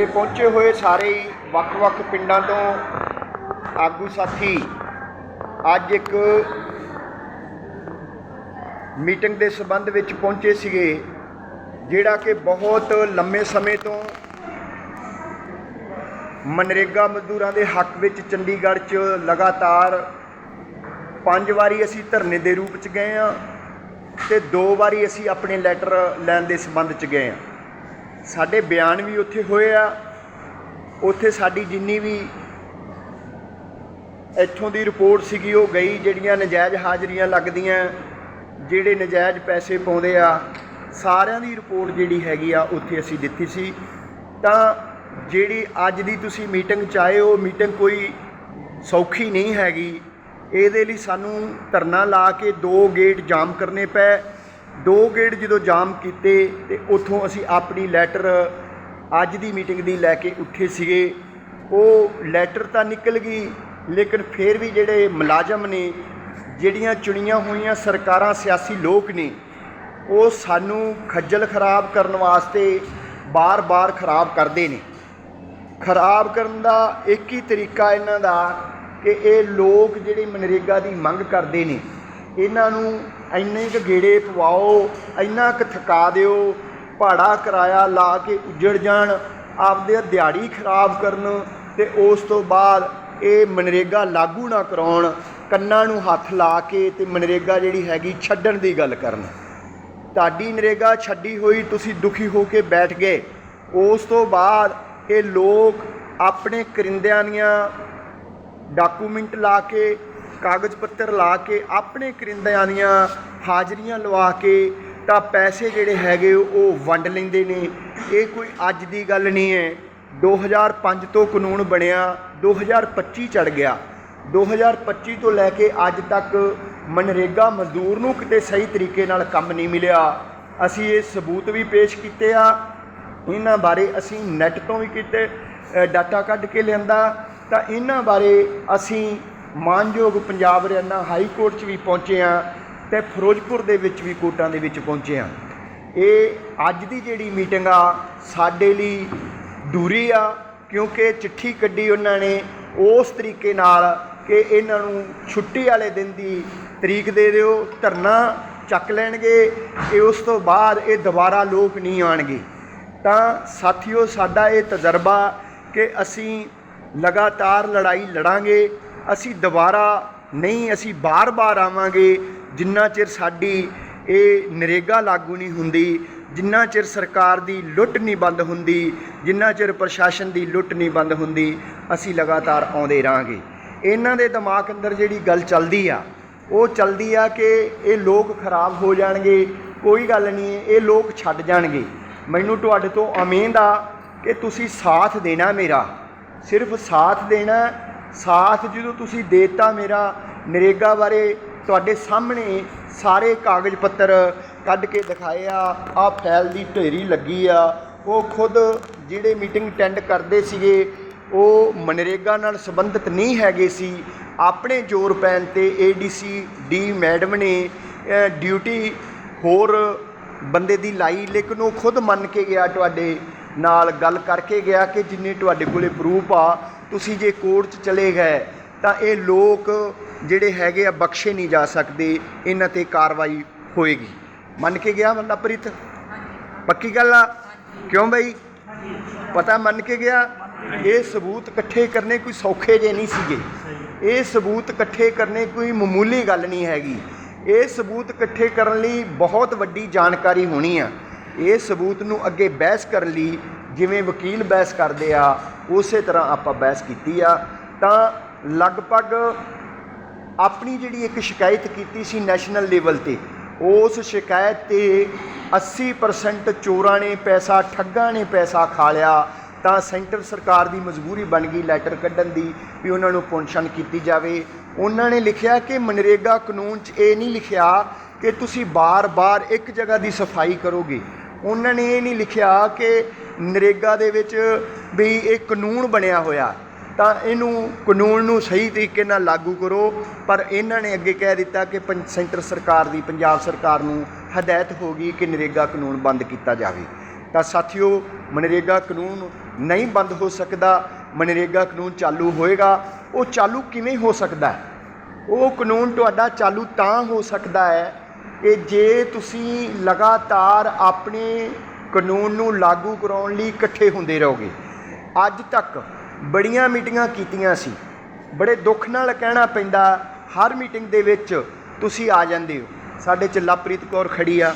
ਇਹ ਪਹੁੰਚੇ ਹੋਏ ਸਾਰੇ ਹੀ ਵੱਖ-ਵੱਖ ਪਿੰਡਾਂ ਤੋਂ ਆਗੂ ਸਾਥੀ, ਅੱਜ ਇੱਕ ਮੀਟਿੰਗ ਦੇ ਸਬੰਧ ਵਿੱਚ ਪਹੁੰਚੇ ਸੀਗੇ, ਜਿਹੜਾ ਕਿ ਬਹੁਤ ਲੰਮੇ ਸਮੇਂ ਤੋਂ ਮਨਰੇਗਾ ਮਜ਼ਦੂਰਾਂ ਦੇ ਹੱਕ ਵਿੱਚ ਚੰਡੀਗੜ੍ਹ 'ਚ ਲਗਾਤਾਰ ਪੰਜ ਵਾਰੀ ਅਸੀਂ ਧਰਨੇ ਦੇ ਰੂਪ 'ਚ ਗਏ ਆ ਤੇ ਦੋ ਵਾਰੀ ਅਸੀਂ ਆਪਣੇ ਲੈਟਰ ਲੈਣ ਦੇ ਸਬੰਧ 'ਚ ਗਏ ਆ ਸਾਡੇ ਬਿਆਨ ਵੀ ਉੱਥੇ ਹੋਏ ਆ, ਉੱਥੇ ਸਾਡੀ ਜਿੰਨੀ ਵੀ ਇੱਥੋਂ ਦੀ ਰਿਪੋਰਟ ਸੀਗੀ, ਉਹ ਗਈ, ਜਿਹੜੀਆਂ ਨਜਾਇਜ਼ ਹਾਜ਼ਰੀਆਂ ਲੱਗਦੀਆਂ, ਜਿਹੜੇ ਨਜਾਇਜ਼ ਪੈਸੇ ਪਾਉਂਦੇ ਆ, ਸਾਰਿਆਂ ਦੀ ਰਿਪੋਰਟ ਜਿਹੜੀ ਹੈਗੀ ਆ, ਉੱਥੇ ਅਸੀਂ ਦਿੱਤੀ ਸੀ। ਤਾਂ ਜਿਹੜੀ ਅੱਜ ਦੀ ਤੁਸੀਂ ਮੀਟਿੰਗ ਚਾਹੇ, ਉਹ ਮੀਟਿੰਗ ਕੋਈ ਸੌਖੀ ਨਹੀਂ ਹੈਗੀ। ਇਹਦੇ ਲਈ ਸਾਨੂੰ ਧਰਨਾ ਲਾ ਕੇ ਦੋ ਗੇਟ ਜਾਮ ਕਰਨੇ ਪਏ। ਦੋ ਗੇਟ ਜਦੋਂ ਜਾਮ ਕੀਤੇ ਤੇ ਉੱਥੋਂ ਅਸੀਂ ਆਪਣੀ ਲੈਟਰ ਅੱਜ ਦੀ ਮੀਟਿੰਗ ਦੀ ਲੈ ਕੇ ਉੱਠੇ ਸੀਗੇ। ਉਹ ਲੈਟਰ ਤਾਂ ਨਿਕਲ ਗਈ, ਲੇਕਿਨ ਫਿਰ ਵੀ ਜਿਹੜੇ ਮੁਲਾਜ਼ਮ ਨੇ, ਜਿਹੜੀਆਂ ਚੁਣੀਆਂ ਹੋਈਆਂ ਸਰਕਾਰਾਂ, ਸਿਆਸੀ ਲੋਕ ਨੇ, ਉਹ ਸਾਨੂੰ ਖੱਜਲ ਖਰਾਬ ਕਰਨ ਵਾਸਤੇ ਬਾਰ-ਬਾਰ ਖਰਾਬ ਕਰਦੇ ਨੇ। ਖਰਾਬ ਕਰਨ ਦਾ ਇੱਕ ਹੀ ਤਰੀਕਾ ਇਹਨਾਂ ਦਾ ਕਿ ਇਹ ਲੋਕ ਜਿਹੜੀ ਮਨਰੇਗਾ ਦੀ ਮੰਗ ਕਰਦੇ ਨੇ, ਇਹਨਾਂ ਨੂੰ ਇੰਨੇ ਕੁ ਗੇੜੇ ਪਵਾਓ, ਇੰਨਾ ਕੁ ਥਕਾ ਦਿਓ, ਭਾੜਾ ਕਿਰਾਇਆ ਲਾ ਕੇ ਉੱਜੜ ਜਾਣ, ਆਪਦੇ ਦਿਹਾੜੀ ਖਰਾਬ ਕਰਨ ਤੇ ਉਸ ਤੋਂ ਬਾਅਦ ਇਹ ਮਨਰੇਗਾ ਲਾਗੂ ਨਾ ਕਰਾਉਣ, ਕੰਨਾਂ ਨੂੰ ਹੱਥ ਲਾ ਕੇ ਤੇ ਮਨਰੇਗਾ ਜਿਹੜੀ ਹੈਗੀ ਛੱਡਣ ਦੀ ਗੱਲ ਕਰਨ। ਤੁਹਾਡੀ ਨਰੇਗਾ ਛੱਡੀ ਹੋਈ, ਤੁਸੀਂ ਦੁਖੀ ਹੋ ਕੇ ਬੈਠ ਗਏ। ਉਸ ਤੋਂ ਬਾਅਦ ਇਹ ਲੋਕ ਆਪਣੇ ਕਰਿੰਦਿਆਂ ਦੀਆਂ ਡਾਕੂਮੈਂਟ ਲਾ ਕੇ ਕਾਗਜ਼ ਪੱਤਰ ਲਾ ਕੇ ਆਪਣੇ ਕਰਿੰਦਿਆਂ ਦੀਆਂ ਹਾਜ਼ਰੀਆਂ ਲਵਾ ਕੇ ਤਾਂ ਪੈਸੇ ਜਿਹੜੇ ਹੈਗੇ ਉਹ ਵੰਡ ਲੈਂਦੇ ਨੇ। ਇਹ ਕੋਈ ਅੱਜ ਦੀ ਗੱਲ ਨਹੀਂ ਹੈ। 2005 ਤੋਂ ਕਾਨੂੰਨ ਬਣਿਆ 2025 ਚੜ ਗਿਆ। 2025 ਤੋਂ ਲੈ ਕੇ ਅੱਜ ਤੱਕ ਮਨਰੇਗਾ ਮਜ਼ਦੂਰ ਨੂੰ ਕਿਤੇ ਸਹੀ ਤਰੀਕੇ ਨਾਲ ਕੰਮ ਨਹੀਂ ਮਿਲਿਆ। ਅਸੀਂ ਇਹ ਸਬੂਤ ਵੀ ਪੇਸ਼ ਕੀਤੇ ਆ। ਇਹਨਾਂ ਬਾਰੇ ਅਸੀਂ ਨੈੱਟ ਤੋਂ ਵੀ ਕੀਤੇ ਡਾਟਾ ਕੱਢ ਕੇ ਲਿਆਂਦਾ। ਤਾਂ ਇਹਨਾਂ ਬਾਰੇ ਅਸੀਂ ਮਾਨਯੋਗ ਪੰਜਾਬ ਹਰਿਆਣਾ ਹਾਈ ਕੋਰਟ 'ਚ ਵੀ ਪਹੁੰਚੇ ਆ ਤੇ ਫਿਰੋਜ਼ਪੁਰ ਦੇ ਵਿੱਚ ਵੀ ਕੋਰਟਾਂ ਦੇ ਵਿੱਚ ਪਹੁੰਚੇ ਆ ਇਹ ਅੱਜ ਦੀ ਜਿਹੜੀ ਮੀਟਿੰਗ ਆ, ਸਾਡੇ ਲਈ ਦੂਰੀ ਆ, ਕਿਉਂਕਿ ਚਿੱਠੀ ਕੱਢੀ ਉਹਨਾਂ ਨੇ ਉਸ ਤਰੀਕੇ ਨਾਲ ਕਿ ਇਹਨਾਂ ਨੂੰ ਛੁੱਟੀ ਵਾਲੇ ਦਿਨ ਦੀ ਤਰੀਕ ਦੇ ਦਿਓ, ਧਰਨਾ ਚੱਕ ਲੈਣਗੇ ਇਹ ਉਸ ਤੋਂ ਬਾਅਦ ਇਹ ਦੁਬਾਰਾ ਲੋਕ ਨਹੀਂ ਆਣਗੇ ਤਾਂ ਸਾਥੀਓ, ਸਾਡਾ ਇਹ ਤਜਰਬਾ ਕਿ ਅਸੀਂ ਲਗਾਤਾਰ ਲੜਾਈ ਲੜਾਂਗੇ ਅਸੀਂ ਦੁਬਾਰਾ ਨਹੀਂ, ਅਸੀਂ ਬਾਰ-ਬਾਰ ਆਵਾਂਗੇ। ਜਿੰਨਾ ਚਿਰ ਸਾਡੀ ਇਹ ਨਰੇਗਾ ਲਾਗੂ ਨਹੀਂ ਹੁੰਦੀ, ਜਿੰਨਾ ਚਿਰ ਸਰਕਾਰ ਦੀ ਲੁੱਟ ਨਹੀਂ ਬੰਦ ਹੁੰਦੀ, ਜਿੰਨਾ ਚਿਰ ਪ੍ਰਸ਼ਾਸਨ ਦੀ ਲੁੱਟ ਨਹੀਂ ਬੰਦ ਹੁੰਦੀ, ਅਸੀਂ ਲਗਾਤਾਰ ਆਉਂਦੇ ਰਹਾਂਗੇ। ਇਹਨਾਂ ਦੇ ਦਿਮਾਗ ਅੰਦਰ ਜਿਹੜੀ ਗੱਲ ਚੱਲਦੀ ਆ, ਉਹ ਚੱਲਦੀ ਆ ਕਿ ਇਹ ਲੋਕ ਖਰਾਬ ਹੋ ਜਾਣਗੇ, ਕੋਈ ਗੱਲ ਨਹੀਂ, ਇਹ ਲੋਕ ਛੱਡ ਜਾਣਗੇ। ਮੈਨੂੰ ਤੁਹਾਡੇ ਤੋਂ ਉਮੀਦ ਆ ਕਿ ਤੁਸੀਂ ਸਾਥ ਦੇਣਾ ਮੇਰਾ। ਸਿਰਫ ਸਾਥ ਦੇਣਾ ਸਾਥ ਜਦੋਂ ਤੁਸੀਂ ਦੇਤਾ ਮੇਰਾ ਨਰੇਗਾ ਬਾਰੇ, ਤੁਹਾਡੇ ਸਾਹਮਣੇ ਸਾਰੇ ਕਾਗਜ਼ ਪੱਤਰ ਕੱਢ ਕੇ ਦਿਖਾਏ ਆ ਆ ਫਾਈਲ ਦੀ ਢੇਰੀ ਲੱਗੀ ਆ, ਉਹ ਖੁਦ ਜਿਹੜੇ ਮੀਟਿੰਗ ਅਟੈਂਡ ਕਰਦੇ ਸੀਗੇ, ਉਹ ਮਨਰੇਗਾ ਨਾਲ ਸੰਬੰਧਿਤ ਨਹੀਂ ਹੈਗੇ ਸੀ। ਆਪਣੇ ਜ਼ੋਰ ਪੈਣ ਤੇ ਏਡੀਸੀ ਡੀ ਮੈਡਮ ਨੇ ਡਿਊਟੀ ਹੋਰ ਬੰਦੇ ਦੀ ਲਾਈ, ਲੇਕਿਨ ਉਹ ਖੁਦ ਮੰਨ ਕੇ ਗਿਆ ਤੁਹਾਡੇ ਨਾਲ ਗੱਲ ਕਰਕੇ ਗਿਆ ਕਿ ਜਿੰਨੇ ਤੁਹਾਡੇ ਕੋਲੇ ਪ੍ਰੂਫ ਆ, ਤੁਸੀਂ ਜੇ ਕੋਰਟ 'ਚ ਚਲੇ ਗਏ, ਤਾਂ ਇਹ ਲੋਕ ਜਿਹੜੇ ਹੈਗੇ ਆ ਬਖਸ਼ੇ ਨਹੀਂ ਜਾ ਸਕਦੇ, ਇਹਨਾਂ ਤੇ ਕਾਰਵਾਈ ਹੋਏਗੀ। ਮੰਨ ਕੇ ਗਿਆ ਮੱਲਾਪ੍ਰੀਤ ਪੱਕੀ ਗੱਲ ਆ? ਕਿਉਂ ਬਈ? ਪਤਾ ਮੰਨ ਕੇ ਗਿਆ? ਇਹ ਸਬੂਤ ਇਕੱਠੇ ਕਰਨੇ ਕੋਈ ਸੌਖੇ ਜੇ ਨਹੀਂ ਸੀਗੇ। ਇਹ ਸਬੂਤ ਇਕੱਠੇ ਕਰਨੇ ਕੋਈ ਮਾਮੂਲੀ ਗੱਲ ਨਹੀਂ ਹੈਗੀ। ਇਹ ਸਬੂਤ ਇਕੱਠੇ ਕਰਨ ਲਈ ਬਹੁਤ ਵੱਡੀ ਜਾਣਕਾਰੀ ਹੋਣੀ ਆ। ਇਹ ਸਬੂਤ ਨੂੰ ਅੱਗੇ ਬਹਿਸ ਕਰਨ ਲਈ ਜਿਵੇਂ ਵਕੀਲ ਬਹਿਸ ਕਰਦੇ ਆ, ਉਸੇ ਤਰ੍ਹਾਂ ਆਪਾਂ ਬਹਿਸ ਕੀਤੀ ਆ। ਤਾਂ ਲਗਭਗ ਆਪਣੀ ਜਿਹੜੀ ਇੱਕ ਸ਼ਿਕਾਇਤ ਕੀਤੀ ਸੀ ਨੈਸ਼ਨਲ ਲੈਵਲ ਤੇ, ਉਸ ਸ਼ਿਕਾਇਤ ਤੇ 80% ਚੋਰਾਂ ਨੇ ਪੈਸਾ, ਠੱਗਾਂ ਨੇ ਪੈਸਾ ਖਾ ਲਿਆ। ਤਾਂ ਸੈਂਟਰ ਸਰਕਾਰ ਦੀ ਮਜਬੂਰੀ ਬਣ ਗਈ ਲੈਟਰ ਕੱਢਣ ਦੀ ਵੀ ਉਹਨਾਂ ਨੂੰ ਪੁਨਸ਼ਨ ਕੀਤੀ ਜਾਵੇ। ਉਹਨਾਂ ਨੇ ਲਿਖਿਆ ਕਿ ਮਨਰੇਗਾ ਕਾਨੂੰਨ 'ਚ ਇਹ ਨਹੀਂ ਲਿਖਿਆ ਕਿ ਤੁਸੀਂ ਬਾਰ-ਬਾਰ ਇੱਕ ਜਗ੍ਹਾ ਦੀ ਸਫ਼ਾਈ ਕਰੋਗੇ। ਉਹਨਾਂ ਨੇ ਇਹ ਨਹੀਂ ਲਿਖਿਆ ਕਿ ਨਰੇਗਾ ਦੇ ਵਿੱਚ ਵੀ ਇਹ ਕਾਨੂੰਨ ਬਣਿਆ ਹੋਇਆ। ਤਾਂ ਇਹਨੂੰ ਕਾਨੂੰਨ ਨੂੰ ਸਹੀ ਤਰੀਕੇ ਨਾਲ ਲਾਗੂ ਕਰੋ, ਪਰ ਇਹਨਾਂ ਨੇ ਅੱਗੇ ਕਹਿ ਦਿੱਤਾ ਕਿ ਪੰ- ਸੈਂਟਰ ਸਰਕਾਰ ਦੀ, ਪੰਜਾਬ ਸਰਕਾਰ ਨੂੰ ਹਦਾਇਤ ਹੋ ਗਈ ਕਿ ਨਰੇਗਾ ਕਾਨੂੰਨ ਬੰਦ ਕੀਤਾ ਜਾਵੇ। ਤਾਂ ਸਾਥੀਓ, ਮਨਰੇਗਾ ਕਾਨੂੰਨ ਨਹੀਂ ਬੰਦ ਹੋ ਸਕਦਾ, ਮਨਰੇਗਾ ਕਾਨੂੰਨ ਚਾਲੂ ਹੋਏਗਾ। ਉਹ ਚਾਲੂ ਕਿਵੇਂ ਹੋ ਸਕਦਾ? ਉਹ ਕਾਨੂੰਨ ਤੁਹਾਡਾ ਚਾਲੂ ਤਾਂ ਹੋ ਸਕਦਾ ਹੈ ਕਿ ਜੇ ਤੁਸੀਂ ਲਗਾਤਾਰ ਆਪਣੇ ਕਾਨੂੰਨ ਨੂੰ ਲਾਗੂ ਕਰਾਉਣ ਲਈ ਇਕੱਠੇ ਹੁੰਦੇ ਰਹੋਗੇ। ਅੱਜ ਤੱਕ ਬੜੀਆਂ ਮੀਟਿੰਗਾਂ ਕੀਤੀਆਂ ਸੀ। ਬੜੇ ਦੁੱਖ ਨਾਲ ਕਹਿਣਾ ਪੈਂਦਾ, ਹਰ ਮੀਟਿੰਗ ਦੇ ਵਿੱਚ ਤੁਸੀਂ ਆ ਜਾਂਦੇ ਹੋ। ਸਾਡੇ ਚ ਲਵਪ੍ਰੀਤ ਕੌਰ ਖੜੀ ਆ,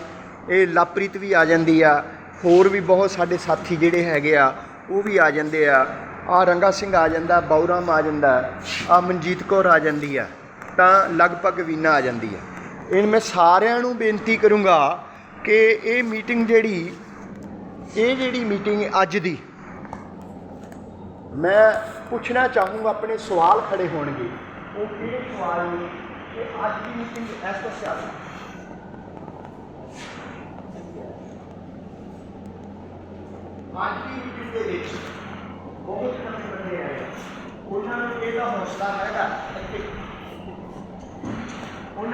ਇਹ ਲਵਪ੍ਰੀਤ ਵੀ ਆ ਜਾਂਦੀ ਆ। ਹੋਰ ਵੀ ਬਹੁਤ ਸਾਡੇ ਸਾਥੀ ਜਿਹੜੇ ਹੈਗੇ ਆ, ਉਹ ਵੀ ਆ ਜਾਂਦੇ ਆ। ਆ ਰੰਗਾ ਸਿੰਘ ਆ ਜਾਂਦਾ ਬੌਰਾਮ ਆ ਜਾਂਦਾ ਆ ਮਨਜੀਤ ਕੌਰ ਆ ਜਾਂਦੀ ਆ, ਤਾਂ ਲਗਭਗ ਵੀਨਾ ਆ ਜਾਂਦੀ ਆ। ਇਹ ਮੈਂ ਸਾਰਿਆਂ ਨੂੰ ਬੇਨਤੀ ਕਰੂੰਗਾ ਕਿ ਇਹ ਮੀਟਿੰਗ ਜਿਹੜੀ, ਇਹ ਜਿਹੜੀ ਮੀਟਿੰਗ ਅੱਜ ਦੀ, ਮੈਂ ਪੁੱਛਣਾ ਚਾਹੂੰਗਾ, ਆਪਣੇ ਸਵਾਲ ਖੜੇ ਹੋਣਗੇ। ਉਹ ਕਿਹੜੇ ਸਵਾਲ ਨੇ? ਕਿ ਅੱਜ ਦੀ ਮੀਟਿੰਗ ਇਸ ਤੋਂ ਸਿਆਸਤ ਅੱਜ ਦੀ ਮੀਟਿੰਗ ਦੇ ਵਿੱਚ ਬਹੁਤ ਨਵੇਂ ਬੰਦੇ ਆਏ ਉਹਨਾਂ ਨੂੰ ਇਹਦਾ ਹੌਸਲਾ ਹੈਗਾ ਇੱਥੇ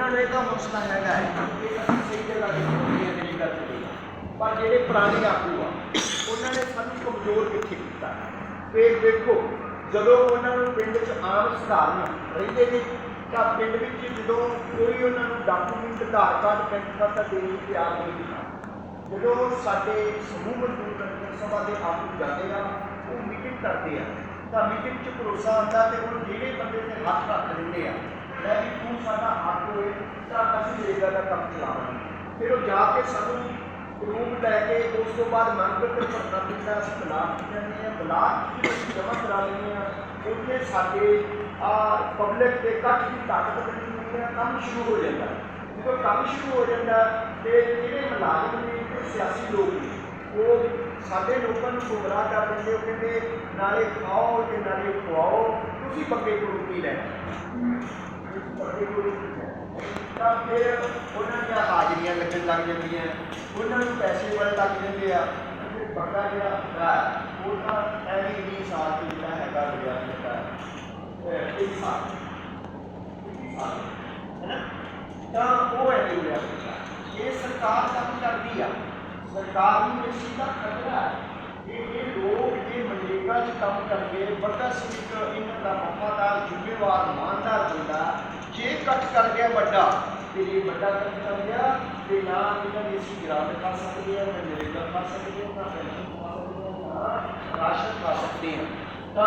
ਉਹਨਾਂ ਨੂੰ ਇਹਦਾ ਹੌਸਲਾ ਹੈਗਾ ਹੈ। ਸਹੀ ਜਗ੍ਹਾ ਤੇ ਪਹੁੰਚੇ ਮੇਰੀ ਗੱਲ ਤੇ ਪਰ ਜਿਹੜੇ ਪੁਰਾਣੇ ਆਗੂ ਆ, ਉਹਨਾਂ ਨੇ ਸਾਨੂੰ ਕਮਜ਼ੋਰ ਕਿੱਥੇ ਕੀਤਾ? ਤੇ ਦੇਖੋ, ਜਦੋਂ ਉਹਨਾਂ ਨੂੰ ਪਿੰਡ 'ਚ ਆਮ ਸਧਾਰਨ ਰਹਿੰਦੇ ਨੇ, ਤਾਂ ਪਿੰਡ ਵਿੱਚ ਜਦੋਂ ਕੋਈ ਉਹਨਾਂ ਨੂੰ document Aadhaar card, PAN card ਦੇਣ ਲਈ ਤਿਆਰ ਨਹੀਂ ਹੁੰਦਾ। ਜਦੋਂ ਸਾਡੇ ਸਮੂਹ ਮਜ਼ਦੂਰ ਕੰਟਰ ਸਭਾ ਦੇ ਆਗੂ ਜਾਂਦੇ ਆ, ਉਹ ਮੀਟਿੰਗ ਕਰਦੇ ਆ, ਤਾਂ ਮੀਟਿੰਗ 'ਚ ਭਰੋਸਾ ਹੁੰਦਾ ਤੇ ਉਹ ਜਿਹੜੇ ਬੰਦੇ ਤੇ ਹੱਥ ਰੱਖ ਦਿੰਦੇ ਆ ਲੈ ਵੀ ਤੂੰ ਸਾਡਾ ਹੱਕ ਹੋਏ, ਤਾਂ ਅਸੀਂ ਰੇਗਾ ਦਾ ਕੰਮ ਚਲਾਵਾਂਗੇ। ਫਿਰ ਉਹ ਜਾ ਕੇ ਸਾਨੂੰ ਰੂਮ ਲੈ ਕੇ, ਉਸ ਤੋਂ ਬਾਅਦ ਮੰਗ ਤੇ ਭਰਨਾ ਪੈਂਦਾ ਅਸੀਂ ਬਲਾਕ ਜਾਂਦੇ ਆ ਬਲਾਕ ਵਿੱਚ ਜਮ੍ਹਾਂ ਕਰਾ ਲੈਂਦੇ ਆ ਉੱਥੇ ਸਾਡੇ, ਆ ਪਬਲਿਕ ਦੇ ਇਕੱਠ ਦੀ ਤਾਕਤ ਬਣੀ ਹੋਈ ਹੈ, ਕੰਮ ਸ਼ੁਰੂ ਹੋ ਜਾਂਦਾ। ਜਦੋਂ ਕੰਮ ਸ਼ੁਰੂ ਹੋ ਜਾਂਦਾ, ਤੇ ਜਿਹੜੇ ਮੁਲਾਜ਼ਮ ਨੇ ਤੇ ਸਿਆਸੀ ਲੋਕ ਨੇ, ਉਹ ਸਾਡੇ ਲੋਕਾਂ ਨੂੰ ਗੁੰਮਰਾਹ ਕਰ ਦਿੰਦੇ ਉਹ ਕਹਿੰਦੇ, ਨਾਲੇ ਖਾਓ ਤੇ ਨਾਲੇ ਖਵਾਓ, ਤੁਸੀਂ ਪੱਕੇ ਕੋਲ ਕੀ ਲੈਣਾ ਲੈਣਾ ਤਾਂ ਫਿਰ ਉਹਨਾਂ ਦੀਆਂ ਹਾਜ਼ਰੀਆਂ ਲੱਗਣ ਲੱਗ ਜਾਂਦੀਆਂ ਉਹਨਾਂ ਨੂੰ ਪੈਸੇ ਬੜੇ ਲੱਗ ਜਾਂਦੇ ਆ ਤੇ ਬੱਕਾ ਜਿਹੜਾ ਹੁੰਦਾ ਹੈ, ਉਹ ਤਾਂ ਐਵੇਂ ਹੀ ਨਹੀਂ ਸਾਲ ਤੋਂ ਜਿਹੜਾ ਹੈਗਾ ਰੁਪਿਆ ਹੁੰਦਾ ਹੈ ਇਹ ਸਾਲ ਇਹ ਸਾਲ ਹੈ ਨਾ ਤਾਂ ਉਹ ਐਵੇਂ ਹੋ ਰਿਹਾ ਇਹ ਸਰਕਾਰ ਕੰਮ ਕਰਦੀ ਆ ਸਰਕਾਰ ਨੂੰ ਇਸ ਚੀਜ਼ ਦਾ ਖਤਰਾ ਹੈ ਇਹ ਇਹ ਲੋਕ ਜੇ ਮਨਰੇਗਾ 'ਚ ਕੰਮ ਕਰਦੇ ਵੱਡਾ ਸਿੱਖ ਇਹਨਾਂ ਦਾ ਵਫਾਦਾਰ ਜ਼ਿੰਮੇਵਾਰ ਇਮਾਨਦਾਰ ਬੰਦਾ ये कट कर गया बड़ा फिर ये बड़ा कट कर गया, फिर ना इधर इसकी गिरावट खा सकती है मैं मिलेगा खा सकती हूँ, ना पेंशन खा सकती हूँ, ना राशन खा सकती हैं। तो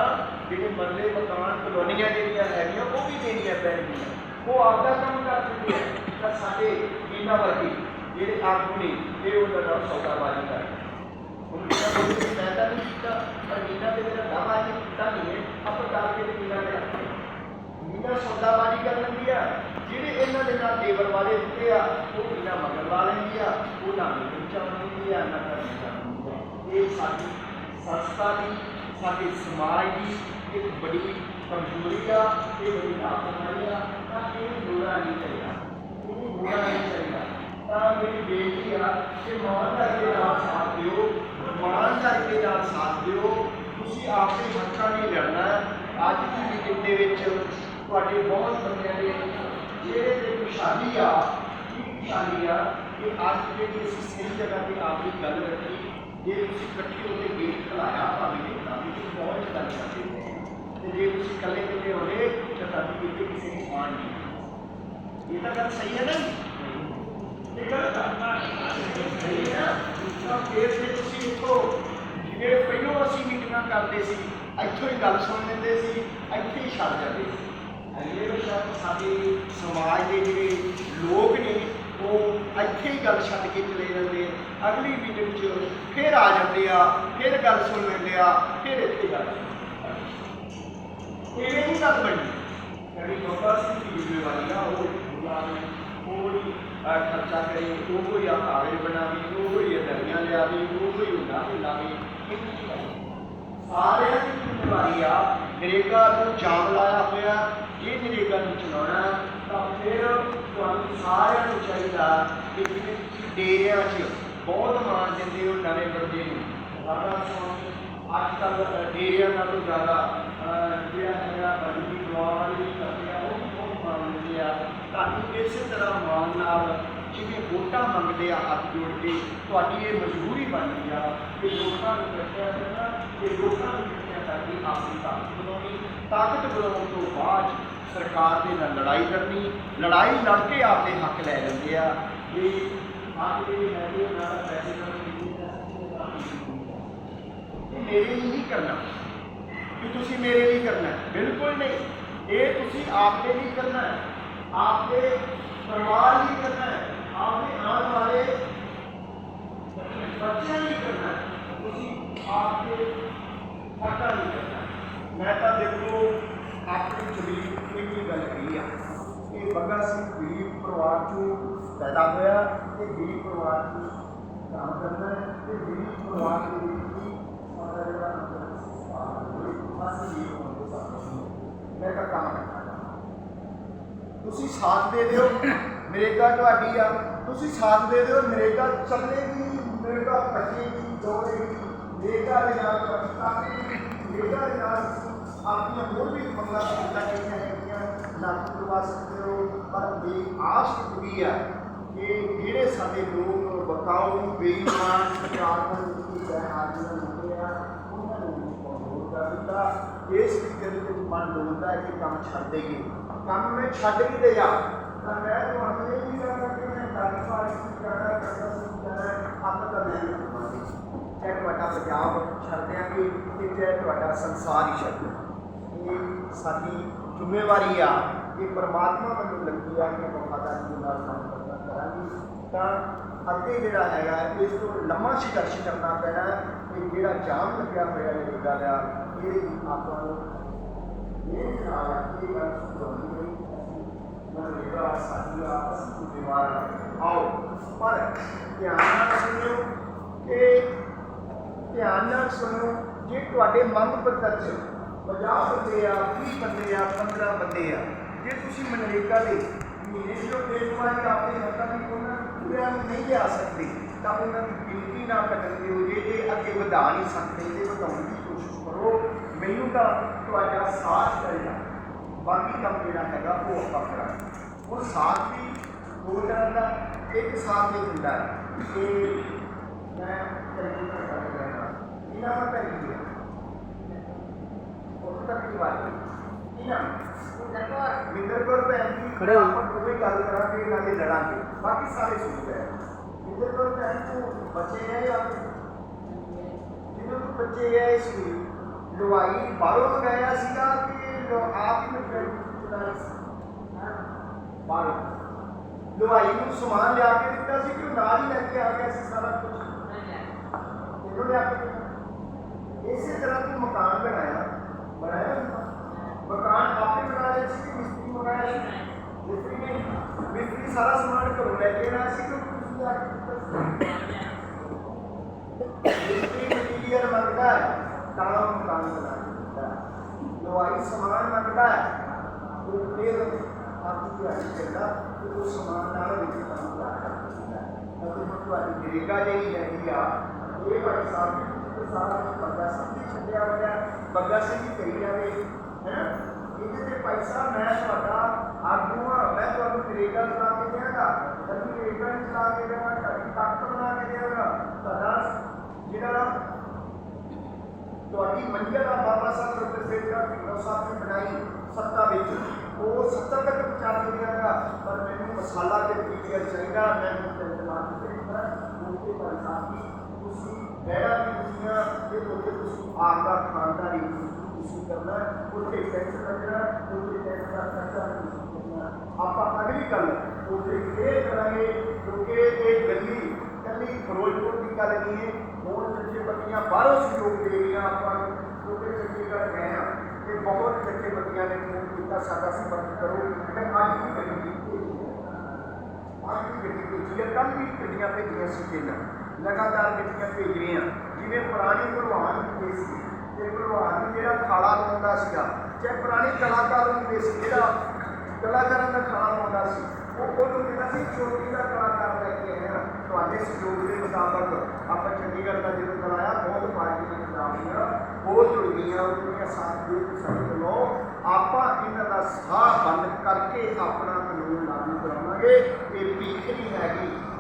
जिन्हें मरले मकान कलोनियाँ ज़रिया है वो भी देनिया पैनगियाँ वो आपका कम कर सकती है। तो साढ़े पीना वर्गी ये आगुनी ये उन्होंने सौदाबाजी कर उन्होंने पैदा नहीं किया पर मीना के मेरा नाम आगे किया नहीं है, अब तो डाल के मीना में ਆਪਾਂ ਕਰ ਸੌਦਾਬਾਜ਼ੀ ਕਰ ਲੈਂਦੀ ਆ। ਜਿਹੜੇ ਇਹਨਾਂ ਦੇ ਨਾਲ ਲੇਬਰ ਵਾਲੇ ਹੁੰਦੇ ਆ, ਉਹ ਮੀਨਾ ਮਗਰ ਲਾ ਲੈਂਦੀ ਆ, ਉਹ ਨਾ ਮੀਟਿੰਗ ਚ ਆ, ਨਾ ਕਰਨੀ ਚਾਹੁੰਦੀ ਇਹ ਸਾਡੀ ਸੰਸਥਾ ਦੀ, ਸਾਡੇ ਸਮਾਜ ਦੀ ਇੱਕ ਬੜੀ ਕਮਜ਼ੋਰੀ ਆ, ਇਹ ਬੜੀ ਲਾਪਰਵਾਹੀ ਆ। ਤਾਂ ਇਹ ਬੁਰਾ ਨਹੀਂ ਚਾਹੀਦਾ। ਇਹ ਬੁਰਾ ਨਹੀਂ ਚਾਹੀਦਾ। ਤਾਂ ਮੇਰੀ ਬੇਨਤੀ ਆ ਕਿ ਇਮਾਨਦਾਰੀ ਦੇ ਨਾਲ ਸਾਥ ਦਿਓ ਇਮਾਨਦਾਰੀ ਦੇ ਨਾਲ ਸਾਥ ਦਿਓ। ਤੁਸੀਂ ਆਪਦੇ ਹੱਕਾਂ ਲਈ ਲੜਨਾ ਅੱਜ ਦੀ ਮੀਟਿੰਗ ਦੇ ਵਿੱਚ ਤੁਹਾਡੇ ਬਹੁਤ ਬੰਦਿਆਂ ਦੇ ਜਿਹੜੇ ਤੇ ਖੁਸ਼ਹਾਲੀ ਆ ਕੀ ਖੁਸ਼ਹਾਲੀ ਆ ਕਿ ਅੱਜ ਜਿਹੜੀ ਅਸੀਂ ਸਹੀ ਜਗ੍ਹਾ ਤੇ ਆਪਣੀ ਗੱਲ ਰੱਖੀ ਜੇ ਤੁਸੀਂ ਇਕੱਠੇ ਹੋ ਕੇ ਗੇਟ ਖਲਾਇਆ ਭਾਵੇਂ ਦੇਖਣਾ ਵੀ ਤੁਸੀਂ ਬਹੁਤ ਗੱਲ ਕਰਦੇ ਹੋ ਤੇ ਜੇ ਤੁਸੀਂ ਇਕੱਲੇ ਕਿਤੇ ਹੋਵੇ ਤਾਂ ਤੁਹਾਡੀ ਕਿਤੇ ਕਿਸੇ ਨੂੰ ਆਣ ਨਹੀਂ ਇਹ ਤਾਂ ਗੱਲ ਸਹੀ ਹੈ ਨਾ ਇਹ ਗੱਲ ਕਰਨਾ ਸਹੀ ਹੈ ਤਾਂ ਫਿਰ ਜੇ ਤੁਸੀਂ ਦੇਖੋ ਜਿਵੇਂ ਪਹਿਲਾਂ ਅਸੀਂ ਮੀਟਿੰਗਾਂ ਕਰਦੇ ਸੀ ਇੱਥੋਂ ਹੀ ਗੱਲ ਸੁਣ ਲੈਂਦੇ ਸੀ ਇੱਥੇ ਹੀ ਛੱਡ ਜਾਂਦੇ ਸੀ ਵਸ਼ਾਤ ਸਾਡੇ ਸਮਾਜ ਦੇ ਜਿਹੜੇ ਲੋਕ ਨੇ ਉਹ ਇੱਥੇ ਹੀ ਗੱਲ ਛੱਡ ਕੇ ਚਲੇ ਜਾਂਦੇ ਆ। ਅਗਲੀ ਮੀਟਿੰਗ 'ਚ ਫਿਰ ਆ ਜਾਂਦੇ ਆ ਫਿਰ ਗੱਲ ਸੁਣ ਲੈਂਦੇ ਆ ਫਿਰ ਇੱਥੇ ਗੱਲ ਇਹ ਨਹੀਂ ਗੱਲ ਬਣੀ ਜਿਹੜੀ ਬਾਬਾ ਸਿੰਘ ਦੀ ਜ਼ਿੰਮੇਵਾਰੀ ਆ ਉਹ ਅਹ, ਖਰਚਾ ਕਰੇ ਉਹ ਹੀ ਆ ਕਾਗਜ਼ ਬਣਾਵੇ ਉਹ ਹੀ ਦਰੀਆਂ ਲਿਆਵੇ ਉਹ ਹੀ ਹੁੰਦਾ ਤੇ ਲਾਵੇ। ਸਾਰਿਆਂ ਦੀ ਜ਼ਿੰਮੇਵਾਰੀ ਆ ਨਰੇਗਾ ਨੂੰ ਜਾਮ ਲਾਇਆ ਹੋਇਆ ਜੇ ਨਰੇਗਾ ਨੂੰ ਚਲਾਉਣਾ ਤਾਂ ਫਿਰ ਤੁਹਾਨੂੰ ਸਾਰਿਆਂ ਨੂੰ ਚਾਹੀਦਾ ਕਿ ਜਿਵੇਂ ਤੁਸੀਂ ਡੇਰਿਆਂ 'ਚ ਬਹੁਤ ਮਾਣ ਦਿੰਦੇ ਹੋ ਨਵੇਂ ਬੰਦੇ ਨੂੰ। ਰਾਧਾ ਅੱਜ ਕੱਲ੍ਹ ਡੇਰਿਆਂ ਨਾਲੋਂ ਜ਼ਿਆਦਾ ਜਿਹੜਾ ਹੈਗਾ ਬੰਦੀ ਦੁਆ ਵਾਲੀ ਕਰਦੇ ਆ, ਉਹ ਬਹੁਤ ਮਾਣ ਦਿੰਦੇ ਆ। ਤੁਹਾਨੂੰ ਇਸੇ ਤਰ੍ਹਾਂ ਮਾਣ ਨਾਲ ਜਿਵੇਂ ਵੋਟਾਂ ਮੰਗਦੇ ਆ ਹੱਥ ਜੋੜ ਕੇ, ਤੁਹਾਡੀ ਇਹ ਮਜਬੂਰੀ ਬਣਦੀ ਆ ਕਿ ਲੋਕਾਂ ਨੂੰ ਰੱਖਿਆ ਕਰਨਾ ਤੇ ਲੋਕਾਂ ਨੂੰ ਰੱਖਿਆ ਕਰਕੇ ਆਪਣੀ ਤਾਕਤ ਬਣਾਉਣੀ ਤਾਕਤ ਬਣਾਉਣ ਤੋਂ ਬਾਅਦ ਸਰਕਾਰ ਦੇ ਨਾਲ ਲੜਾਈ ਕਰਨੀ ਲੜਾਈ ਲੜ ਕੇ ਆਪਦੇ ਹੱਕ ਲੈ ਲੈਂਦੇ ਆ। ਵੀ ਆਹ ਜਿਹੜੇ ਹੈਗੇ ਨਾਲ ਪੈਸੇ ਨਾਲ ਮੇਰੇ ਲਈ ਨਹੀਂ ਕਰਨਾ। ਕਿ ਤੁਸੀਂ ਮੇਰੇ ਲਈ ਕਰਨਾ ਬਿਲਕੁਲ ਨਹੀਂ। ਇਹ ਤੁਸੀਂ ਆਪਦੇ ਲਈ ਕਰਨਾ ਹੈ। ਆਪਦੇ ਪਰਿਵਾਰ ਲਈ ਕਰਨਾ ਹੈ। ਆਪਦੇ ਆਉਣ ਵਾਲੇ ਬੱਚਿਆਂ ਲਈ ਕਰਨਾ ਤੁਸੀਂ ਆਪਦੇ ਹੱਕਾਂ ਲਈ ਕਰਨਾ ਮੈਂ ਤਾਂ ਦੇਖੋ, ਆਪਣੀ ਜ਼ਮੀਨ ਇੱਕ ਹੀ ਗੱਲ ਕਹੀ ਆ ਕਿ ਬੱਗਾ ਸਿੰਘ ਗਰੀਬ ਪਰਿਵਾਰ ਚੋਂ ਪੈਦਾ ਹੋਇਆ ਤੇ ਗਰੀਬ ਪਰਿਵਾਰ ਚੋਂ ਕੰਮ ਕਰਦਾ ਹੈ ਤੇ ਗਰੀਬ ਪਰਿਵਾਰ ਦੇ ਵਿੱਚ ਹੀ ਸਾਡਾ ਜਿਹੜਾ ਅੰਦਰ ਸੰਸਕਾਰ ਅਸੀਂ ਇਹ ਹੋਣ ਦੇ ਸਾਥ ਮੈਂ ਤਾਂ ਕੰਮ ਕਰਦਾ ਤੁਸੀਂ ਸਾਥ ਦੇ ਦਿਓ ਨਰੇਗਾ ਤੁਹਾਡੀ ਆ ਤੁਸੀਂ ਸਾਥ ਦੇ ਦਿਓ ਨਰੇਗਾ ਚੱਲੇਗੀ ਨਰੇਗਾ ਬਚੇਗੀ ਦੌੜੇਗੀ ਨਰੇਗਾ ਦੇ ਨਾਲ ਤੁਹਾਡੀ ਤਾਕਤ ਨਰੇਗਾ ਦੇ ਨਾਲ ਤੁਸੀਂ ਆਪਣੀਆਂ ਹੋਰ ਵੀ ਮੰਗਾਂ ਪੂਰੀਆਂ ਕੀਤੀਆਂ ਹੈਗੀਆਂ ਕਰਵਾ ਸਕਦੇ ਹੋ, ਪਰ ਇਹ ਆਸ ਵੀ ਆ ਕਿ ਜਿਹੜੇ ਸਾਡੇ ਲੋਕ ਬਤਾਓ ਬੇਈਮਾਨ ਸਰਕਾਰ ਨਾਲ ਕੀ ਹੁੰਦੇ ਆ, ਉਹਨਾਂ ਨੂੰ ਕੰਟਰੋਲ ਕਰ ਦਿੱਤਾ। ਇਸ ਤਰੀਕੇ ਦੇ ਵਿੱਚ ਮਨ ਡੋਲਦਾ ਹੈ ਕਿ ਕੰਮ ਛੱਡ ਦੇਈਏ। ਕੰਮ ਮੈਂ ਛੱਡ ਵੀ ਦੇ ਤਾਂ ਮੈਂ ਤੁਹਾਨੂੰ ਇਹ ਨਹੀਂ ਕਹਿੰਦਾ ਕਿ ਮੈਂ ਦਾੜੀ ਪਾੜੀ ਕਰਦਾ ਕਰਦਾ ਸੀ ਕਰਦਾ ਆਪ ਤਾਂ ਮੈਂ ਚਾਹੇ ਤੁਹਾਡਾ ਪੰਜਾਬ ਛੱਡ ਦਿਆਂਗੇ, ਤੇ ਚਾਹੇ ਤੁਹਾਡਾ ਸੰਸਾਰ ਹੀ ਛੱਡ ਦਿਆਂਗੇ। ਇਹ ਸਾਡੀ ਜ਼ਿੰਮੇਵਾਰੀ ਆ ਕਿ ਪਰਮਾਤਮਾ ਮੈਨੂੰ ਲੱਗੀ ਆ ਕਿ ਵਫਾਦਾਰੀ ਦੇ ਨਾਲ ਕੰਮ ਕਰਨਾ ਕਰਾਂਗੀ। ਤਾਂ ਅੱਗੇ ਜਿਹੜਾ ਹੈਗਾ, ਇਸ ਤੋਂ ਲੰਮਾ ਸੰਘਰਸ਼ ਕਰਨਾ ਪੈਣਾ ਹੈ ਕਿ ਜਿਹੜਾ ਜਾਮ ਲੱਗਿਆ ਹੋਇਆ ਹੈ ਜਿਹੜਾ ਦਾ ਇਹ ਆਪਾਂ ਨੂੰ ਇਹ ਨਾਲ ਇਹ ਗੱਲ ਸੁਣਾਉਣੀ ਨਹੀਂ ਮਨਰੇਗਾ ਸਾਡੀ ਆਪਸ ਵਿੱਚ ਵਿਵਹਾਰ ਆਓ, ਪਰ ਧਿਆਨ ਨਾਲ ਸੁਣਿਓ ਕਿ ਧਿਆਨ ਨਾਲ ਸੁਣੋ, ਜੇ ਤੁਹਾਡੇ ਮਨ ਪੱਤਰ 50 ਬੰਦੇ ਆ 20 ਬੰਦੇ ਆ 15 ਬੰਦੇ ਆ ਜੇ ਤੁਸੀਂ ਮਨਰੇਗਾ ਦੇ ਮਹੀਨੇ ਦੀ ਉਹ ਡੇਟ ਹੱਕਾਂ ਦੀ ਉਹਨਾਂ ਪੂਰਿਆਂ ਨਹੀਂ ਲਿਆ ਸਕਦੇ ਤਾਂ ਉਹਨਾਂ ਦੀ ਗਿਣਤੀ ਨਾ ਘਟਣ ਦਿਓ ਜੇ ਇਹ ਅੱਗੇ ਵਧਾ ਨਹੀਂ ਸਕਦੇ ਤੇ ਵਧਾਉਣ ਦੀ ਕੋਸ਼ਿਸ਼ ਕਰੋ ਮੈਨੂੰ ਤਾਂ ਤੁਹਾਡਾ ਸਾਥ ਚਾਹੀਦਾ ਬਾਕੀ ਕੰਮ ਜਿਹੜਾ ਹੈਗਾ ਉਹ ਆਪਾਂ ਕਰਾਂਗੇ ਉਹ ਸਾਥ ਵੀ ਦੋ ਤਰ੍ਹਾਂ ਦਾ ਇੱਕ ਸਾਥ ਇਹ ਹੁੰਦਾ ਹੈ ਕਿ ਮੈਂ ਤੈਨੂੰ ਤਾਂ ਇਹਨਾਂ ਦਾ ਕਰੀ ਹੈ ਉਹ ਤੱਕ ਦੀ ਬਾਤ ਹੈ ਇਹਨਾਂ ਮਿੰਦਰ ਕੋਲ ਭੈਣ ਜੀ ਖੜੇ ਹੋ। ਆਪਾਂ ਦੋਵੇਂ ਗੱਲ ਕਰਾਂਗੇ ਨਾਲੇ ਲੜਾਂਗੇ ਬਾਕੀ ਸਾਰੇ ਸੁਣ ਰਹੇ ਮਿੰਦਰ ਕੋਲ ਭੈਣ ਨੂੰ ਬੱਚੇ ਹੈ ਜਾਂ ਜਿਹਨੂੰ ਤੋਂ ਬੱਚੇ ਹੈ ਇਸ ਨੂੰ ਲਵਾਈ ਬਾਹਰੋਂ ਮੰਗਾਇਆ ਸੀਗਾ ਕਿ ਲੋ ਆਪ ਹੀ ਮਟੀਰੀਅਲ ਬਾਹਰੋਂ ਲਵਾਈ ਨੂੰ ਸਮਾਨ ਲਿਆ ਕੇ ਦਿੱਤਾ ਸੀ ਕਿ ਉਹ ਨਾਲ ਹੀ ਲੈ ਕੇ ਆ ਗਿਆ ਸੀ ਸਾਰਾ ਕੁਝ ਉਹਨੂੰ ਲਿਆ ਕੇ ਦਿੱਤਾ। ਇਸੇ ਤਰ੍ਹਾਂ ਤੂੰ ਮਕਾਨ ਬਣਾਇਆ मकान आपने बनाया कि मिस्त्री मंगाया मिस्त्री ने मिस्त्री सारा सामान घरों लैके आया सी कि तुम जाके मिस्त्री मटीरियल मंगता है ताला मकान बना देता सामान मंगता है तो फिर आपकी दिहाड़ी करता तो उस सामान नाल विच काम करता है अगर तुम्हारी गिरेगा जी लगी आ ये भाई साहब ਨਰੇਗਾ ਜਿਹੜੀ ਹੈਗੀ ਆ ਇਹ ਭਾਈ ਸਾਹਿਬ ਜੀ ਤੇ ਸਾਰਾ ਕੁਝ ਬੰਦਾ ਸਭ ਦੀ ਛੱਡਿਆ ਹੋਇਆ ਹੈ। ਬੰਦਾ ਸਿੰਘ ਹੀ ਕਹੀ ਜਾਵੇ ਹੈ ਇਹਦੇ ਤੇ ਭਾਈ ਸਾਹਿਬ ਮੈਂ ਤੁਹਾਡਾ ਆਗੂ ਹਾਂ ਮੈਂ ਤੁਹਾਨੂੰ ਨਰੇਗਾ ਚਲਾ ਕੇ ਦਿਆਂਗਾ ਕਦੀ ਨਰੇਗਾ ਨਹੀਂ ਚਲਾ ਕੇ ਦੇਵਾਂਗਾ ਤੁਹਾਡੀ ਤਾਕਤ ਬਣਾ ਕੇ ਦਿਆਂਗਾ ਤੁਹਾਡਾ ਜਿਹੜਾ ਤੁਹਾਡੀ ਮੰਜ਼ਿਲ ਆ ਬਾਬਾ ਸਾਹਿਬ ਡਾਕਟਰ ਬੇਟਾ ਢਿੱਲੋਂ ਸਾਹਿਬ ਨੇ ਬਣਾਈ ਸੱਤਾ ਵਿੱਚ ਉਹ ਸੱਤਾ ਤੱਕ ਪਹੁੰਚਾ ਕੇ ਦਿਆਂਗਾ ਪਰ ਮੈਨੂੰ ਮਸਾਲਾ ਤੇ ਪੀਟੀਆਰ ਚਾਹੀਦਾ ਮੈਨੂੰ ਤੇ ਦਿਮਾਗ ਤੇ ਉਹਦੇ ਪਰ ਸਾਥੀ पहला भी घुसना फिर बोलते उसको आपका खानदानी किसी करना उसके टैक्स रखना उसके टैक्स का खर्चा करना आपका अग्रिकल उसके ये करेंगे क्योंकि एक गली कली फिरोजपुर की गल नहीं है हूँ बच्चे बच्चियाँ बारहों सहयोग दे रही आपका क्योंकि चंडीगढ़ गए हैं ये बहुत बच्चे बच्चियाँ ने फ़ोन किया सादा संपर्क करो। मैं आज भी गली आज भी गली भेजी है कल भी गड्डियाँ भेजिया सीटें ਲਗਾਤਾਰ ਗੱਡੀਆਂ ਭੇਜ ਰਹੇ ਹਾਂ। ਜਿਵੇਂ ਪੁਰਾਣੇ ਭਲਵਾਨ ਹੁੰਦੇ ਸੀ ਤੇ ਭਲਵਾਨ ਨੂੰ ਜਿਹੜਾ ਖਾਲਾ ਲਾਉਂਦਾ ਸੀਗਾ ਚਾਹੇ ਪੁਰਾਣੇ ਕਲਾਕਾਰ ਹੁੰਦੇ ਸੀ, ਜਿਹੜਾ ਕਲਾਕਾਰਾਂ ਦਾ ਖਾਲਾ ਲਾਉਂਦਾ ਸੀ, ਉਹ ਉਹਨੂੰ ਕਹਿੰਦਾ ਸੀ, ਚੋਟੀ ਦਾ ਕਲਾਕਾਰ ਲੈ ਕੇ ਆਇਆ ਤੁਹਾਡੇ ਸਹਿਯੋਗ ਦੇ ਮੁਤਾਬਕ ਆਪਾਂ ਚੰਡੀਗੜ੍ਹ ਦਾ ਜਦੋਂ ਕਰਾਇਆ ਬਹੁਤ ਪਾਰਟੀਆਂ ਚਲਾਉਣੀਆਂ ਬਹੁਤ ਜੁੜ ਗਈਆਂ ਉਹਦੀਆਂ ਸਾਥ ਦੇ ਸਾਡੇ ਵੱਲੋਂ ਆਪਾਂ ਇਹਨਾਂ ਦਾ ਸਾਹ ਬੰਦ ਕਰਕੇ ਆਪਣਾ ਕਾਨੂੰਨ ਲਾਗੂ ਕਰਾਵਾਂਗੇ ਇਹ ਭੀਖ ਨਹੀਂ ਹੈਗੀ।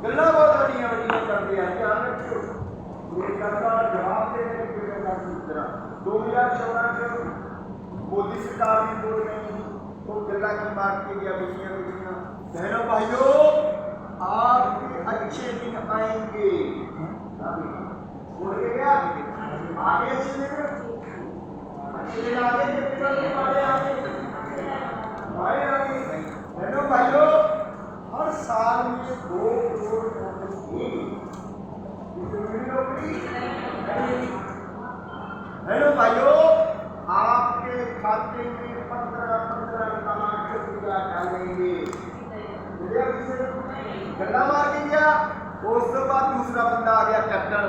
ਹੀ ਕਰਦੇ ਆ ਕਿਸੇ ਨਾ ਕਿਸੇ ਗੱਲਾਂ ਹੀ ਕਰਦੇ ਆ ਗੱਲਾਂ ਬਹੁਤ ਵੱਡੀਆਂ ਵੱਡੀਆਂ ਕਰਦੇ ਆ ਧਿਆਨ ਰੱਖਿਓ ਇਹ ਗੱਲ ਦਾ ਜਵਾਬ ਦੇ ਦੇ ਕਿ ਗੱਲ ਦੀ ਤਰ੍ਹਾਂ 2014 ਚ ਮੋਦੀ ਸਰਕਾਰ ਦੀ ਬੋਲ ਨਹੀਂ ਉਹ ਗੱਲਾਂ ਕੀ ਮਾਰ ਕੇ ਗਿਆ ਬਈਆਂ ਬਈਆਂ ਬਹਿਨੋ ਭਾਈਓ आप अच्छे दिन आएंगे बोल के क्या आगे अच्छे दिन अच्छे दिन आगे जब तक हमारे आगे भाई आगे बहनों भाइयों और साल में दो करोड़ हेलो भाइयों, आपके खाते में पंद्रह पंद्रह लाख रुपया डालेंगे। गला मार के गया उसके बाद दूसरा बंदा आ गया कैप्टन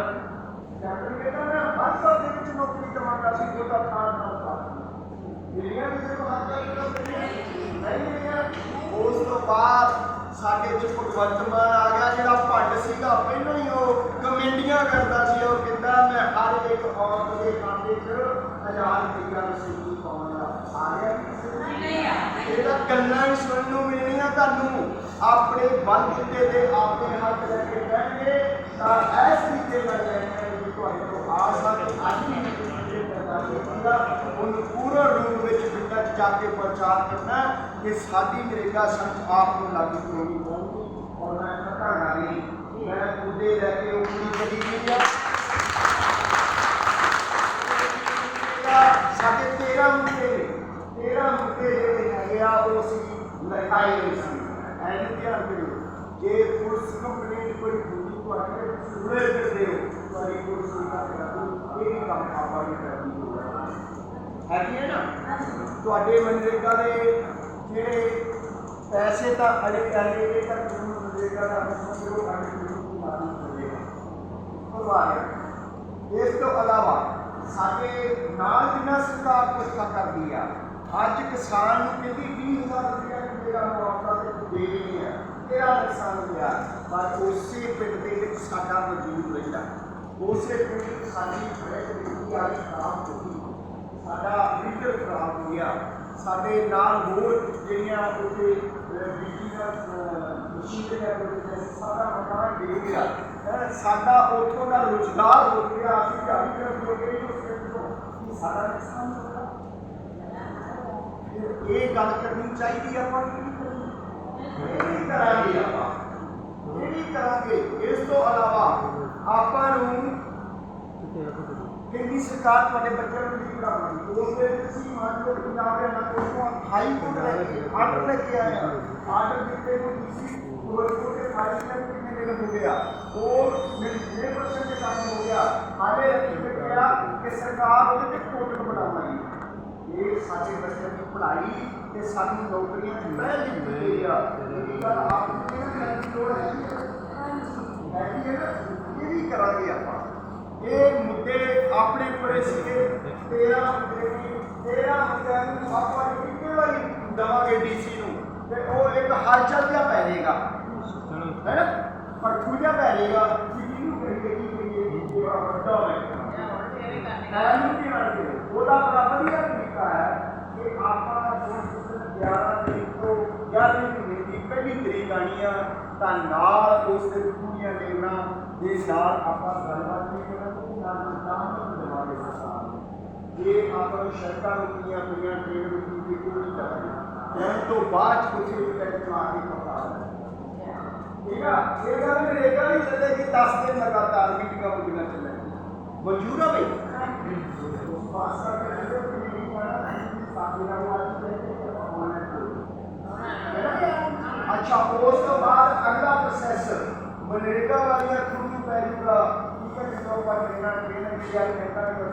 कैप्टन कहता मैं हर साल के नौकरी कमाता सी छोटा था मिलियन से बात कर रहे हैं, नहीं मिलियन उस तो बाद ਨਹੀਂ ਸਾਡੇ ਵਿੱਚ ਭਗਵੰਤ ਮਾਨ ਆ ਗਿਆ ਜਿਹੜਾ ਭੰਡ ਸੀਗਾ। ਪਹਿਲਾਂ ਹੀ ਉਹ ਕਮੇਟੀਆਂ ਕਰਦਾ ਸੀ ਉਹ ਕਹਿੰਦਾ ਮੈਂ ਹਰ ਇੱਕ ਔਰਤ ਦੇ ਖਾਤੇ 'ਚ ਹਜ਼ਾਰ ਰੁਪਈਆ ਰਸੀਦ ਪਾਉਣਾ ਆ ਗਿਆ ਕਿਸੇ ਨੂੰ? ਇਹਦਾ ਗੱਲਾਂ ਹੀ ਸੁਣਨ ਨੂੰ ਮਿਲਣੀਆਂ ਤੁਹਾਨੂੰ। ਆਪਣੇ ਬਲ ਦਿੱਤੇ ਦੇ ਆਪਣੇ ਹੱਥ ਲੈ ਕੇ ਬੈਠੇ ਤਾਂ ਐਸ ਨਾਲ ਲੈਣਾ ਵੀ ਤੁਹਾਡੇ ਤੋਂ ਆਸ ਆ ਕਿ ਅੱਜ ਵੀ ਇਹ ਕਰਦਾ ਉਹਨੂੰ ਪੂਰਨ ਰੂਪ ਵਿੱਚ 'ਚ ਜਾ ਕੇ ਪ੍ਰਚਾਰ ਕਰਨਾ ये शादी तरीका शब्द आपको लागू होगी होंगी और मैं पता डाली मैं मुद्दे रह के उंगली करी गई साढ़े तेरह मुद्दे तेरह मुद्दे गया वो सी लड़काई सी एंड क्या करो ये पुरुष कंप्लेंट कोई भूमि को हटे सुबह करते हो तो ये पुरुष का ये काम आप करनी होगा है ना? हाँ तो मनरेगा के ਜਿਹੜੇ ਪੈਸੇ ਤਾਂ ਅੜੇ ਅੜੇ ਇਹ ਤਾਂ ਤੁਹਾਨੂੰ ਮਨਰੇਗਾ ਦਾ ਮਤਲਬ ਅੜੇ ਨੂੰ ਮਾਰੂ ਕਰੇਗਾ ਪਰਵਾਹ ਇਸ ਤੋਂ ਇਲਾਵਾ ਸਾਡੇ ਨਾਲ ਜਿੰਨਾ ਸਰਕਾਰ ਪੁੱਛਾ ਕਰਦੀ ਆ, ਅੱਜ ਕਿਸਾਨ ਨੂੰ ਕਹਿੰਦੀ 20000 ਰੁਪਏ ਮੇਰਾ ਮੁਆਵਜ਼ਾ ਤੇ ਦੇ ਨਹੀਂ ਹੈ ਤੇਰਾ ਨੁਕਸਾਨ ਹੋਇਆ ਪਰ ਉਸੇ ਪਿੰਡ ਦੇ ਵਿੱਚ ਸਾਡਾ ਮੌਜੂਦ ਰਹਿੰਦਾ। ਉਸੇ ਪਿੰਡ ਸਾਡੀ ਫਰੈਸ਼ ਬਿਜਲੀ ਵਾਲੀ ਖਰਾਬ ਹੋ ਗਈ। ਸਾਡਾ ਮੀਟਰ ਖਰਾਬ ਹੋ ਗਿਆ। ਸਾਡੇ ਨਾਲ ਹੋਰ ਜਿਹੜੀਆਂ ਉੱਥੇ ਅਹ, ਦਾ ਮਸ਼ੀਨ ਦੇ ਨਾਲ ਸਾਡਾ ਮਕਾਨ ਡਿੱਗ ਗਿਆ। ਸਾਡਾ ਉੱਥੋਂ ਦਾ ਰੁਜ਼ਗਾਰ ਹੋ ਗਿਆ। ਅਸੀਂ ਜਾਰੀ ਕਰ ਜੋਗੇ ਉਸ ਤੋਂ ਕੀ ਸਾਡਾ ਨੁਕਸਾਨ ਹੋ ਇਹ ਗੱਲ ਕਰਨੀ ਚਾਹੀਦੀ ਆਪਾਂ ਨੂੰ ਇਹ ਨਹੀਂ ਕਰਾਂਗੇ ਆਪਾਂ? ਕਿੰਨੀ ਸਰਕਾਰ ਤੁਹਾਡੇ ਬੱਚਿਆਂ ਨੂੰ ਨਹੀਂ ਪੜਾਉਣੀ ਉਸ ਦੇ ਵਿੱਚ ਤੁਸੀਂ ਮੰਨ ਲਓ ਪੰਜਾਬ ਦੇ ਨਾਲ ਕੋਲੋਂ ਹਾਈ ਕੋਰਟ ਲੈ ਕੇ ਆਰਡਰ ਲੈ ਕੇ ਆਇਆ ਆਰਡਰ ਦਿੱਤੇ ਨੂੰ ਤੁਸੀਂ ਕੋਰਟ ਦੇ ਹਾਈ ਕੋਰਟ ਕਿੰਨੇ ਦਿਨ ਹੋ ਗਿਆ ਉਹ ਮੇਰੇ ਪਰਸੈਂਟ ਦੇ ਕੰਮ ਹੋ ਗਿਆ ਹਾਲੇ ਰੱਖੀ ਗਿਆ ਕਿ ਸਰਕਾਰ ਉਹਦੇ ਤੇ ਕੋਰਟ ਬਣਾਉਣੀ ਇਹ ਸਾਡੇ ਬੱਚਿਆਂ ਦੀ ਪੜ੍ਹਾਈ ਤੇ ਸਾਡੀ ਨੌਕਰੀਆਂ ਦੀ ਪਹਿਲ ਦਿੱਤੀ ਗਈ ਆ ਇਹ ਗੱਲ ਆਪ ਨੂੰ ਕਿਹਨਾਂ ਕਰਨ ਦੀ ਲੋੜ ਹੈ ਹੈਗੀ ਹੈ ਨਾ ਇਹ ਵੀ ਕਰਾਂਗੇ ਆਪਾਂ ਇਹ ਮੁੱਦੇ ਆਪਣੇ ਕੋਲੇ ਸੀਗੇ। 13 ਮੁੱਦੇ ਸੀ। 13 ਮੁੱਦਿਆਂ ਨੂੰ ਆਪਾਂ ਇੱਕੇ ਵਾਰੀ ਦਵਾਂਗੇ ਡੀਸੀ ਨੂੰ, ਤੇ ਉਹ ਇੱਕ ਹਲਚਲ ਜਿਹਾ ਪੈ ਜਾਏਗਾ। ਹੈ ਨਾ? ਪਰਖੂ ਜਿਹਾ ਪੈ ਜਾਏਗਾ। ਕਿ ਕਿਹਨੂੰ ਕਰੀਏ, ਕੀ ਕਰੀਏ, ਕੀ ਵੱਡਾ ਹੋਏਗਾ ਐਨੂੰ ਧਿਆਨ ਦਿਓ ਉਹਦਾ ਬੜਾ ਵਧੀਆ ਤਰੀਕਾ ਹੈ ਕਿ ਆਪਾਂ ਜੋ 11 ਤਰੀਕ ਤੋਂ 11 ਮਹੀਨੇ ਦੀ ਪਹਿਲੀ ਤਰੀਕ ਆਣੀ ਆ, ਤਾਂ ਨਾਲ ਉਸ ਦੇ ਪੂਰੀਆਂ ये डाल आपका गलबा नहीं करा तो डाल काम कर दबा के साथ ये आपका सरकार उतनी अपनी ट्रेन की क्यों नहीं कर रही तो बात कुछ भी करना आगे पता है ठीक है? ये गल में एक ही चले कि दस दिन लगातार मीटिंग का बिना चले मंजूर है भाई? पास का करके मीटिंग करा साथी लगा तो अच्छा उसके बाद अगला प्रोसेसर ਵਾਲੀਆਂ ਖੁਦ ਪੈ ਜੂਗਾ ਠੀਕ ਹੈ ਜਿਸ ਤੋਂ ਬਾਅਦ ਟ੍ਰੇਨਾਂ ਟ੍ਰੇਨਾਂ ਦੀ ਗੱਲ ਕਰਦਾ ਹੈ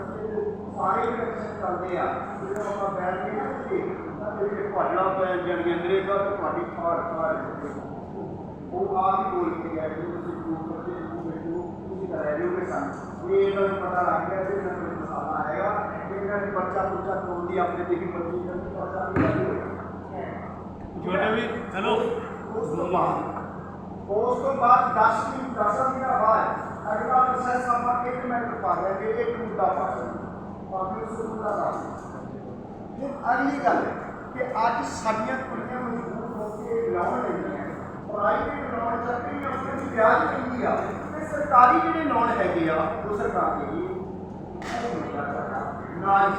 ਸਾਰੇ ਪ੍ਰੋਸੈਸ ਚੱਲਦੇ ਆ ਜਦੋਂ ਆਪਾਂ ਬੈਠ ਕੇ ਨਾ ਤੇ ਜਿਹੜੇ ਭਾਜਣਾ ਪੈ ਜਾਣਗੇ ਨਰੇਗਾ ਤੇ ਤੁਹਾਡੀ ਫਾੜ ਫਾੜ ਉਹ ਆਪ ਹੀ ਬੋਲ ਕੇ ਗਿਆ ਕਿ ਤੁਸੀਂ ਪ੍ਰੂਵ ਕਰਦੇ ਹੋ ਬੈਠੋ ਤੁਸੀਂ ਕਰਾ ਲਿਓਗੇ ਸਾਨੂੰ ਇਹ ਇਹਨਾਂ ਨੂੰ ਪਤਾ ਲੱਗ ਗਿਆ ਕਿ ਇਹਨਾਂ ਨੂੰ ਮਸਾਲਾ ਆਏਗਾ ਇਹਨਾਂ ਨੇ ਬੱਚਾ ਪੁੱਚਾ ਤੋੜ ਦੀ ਆਪਣੇ ਤੇ ਹੀ ਮਰਜ਼ੀ ਕਰਨੀ ਪਤਾ ਨਹੀਂ ਛੋਟੇ ਵੀ ਹੈਲੋ ਉਸ ਤੋਂ ਬਾਅਦ ਉਸ ਤੋਂ ਬਾਅਦ 10 ਦਿਨ 10 ਦਿਨਾਂ ਬਾਅਦ ਅਗਲਾ ਪ੍ਰੋਸੈਸ ਆਪਾਂ ਇੱਕ ਮਿੰਟ ਪਾ ਲਾਂਗੇ ਇੱਕ ਮੁੱਦਾ ਪਾ ਲਾਂਗੇ ਬਾਕੀ ਉਸ ਮੁੱਦਾ ਦਾ ਫਿਰ ਅਗਲੀ ਗੱਲ ਕਿ ਅੱਜ ਸਾਡੀਆਂ ਕੁੜੀਆਂ ਮਜਬੂਰ ਹੋ ਕੇ ਲੋਨ ਲੈਂਦੀਆਂ ਪ੍ਰਾਈਵੇਟ ਲੋਨ ਚੱਲਦੇ ਆ ਉਹਨਾਂ ਦੀ ਵਿਆਜ ਕਿੰਨੀ ਆ ਤੇ ਸਰਕਾਰੀ ਜਿਹੜੇ ਲੋਨ ਹੈਗੇ ਆ ਉਹ ਸਰਕਾਰ ਦੇ ਹੀ ਨਾਲ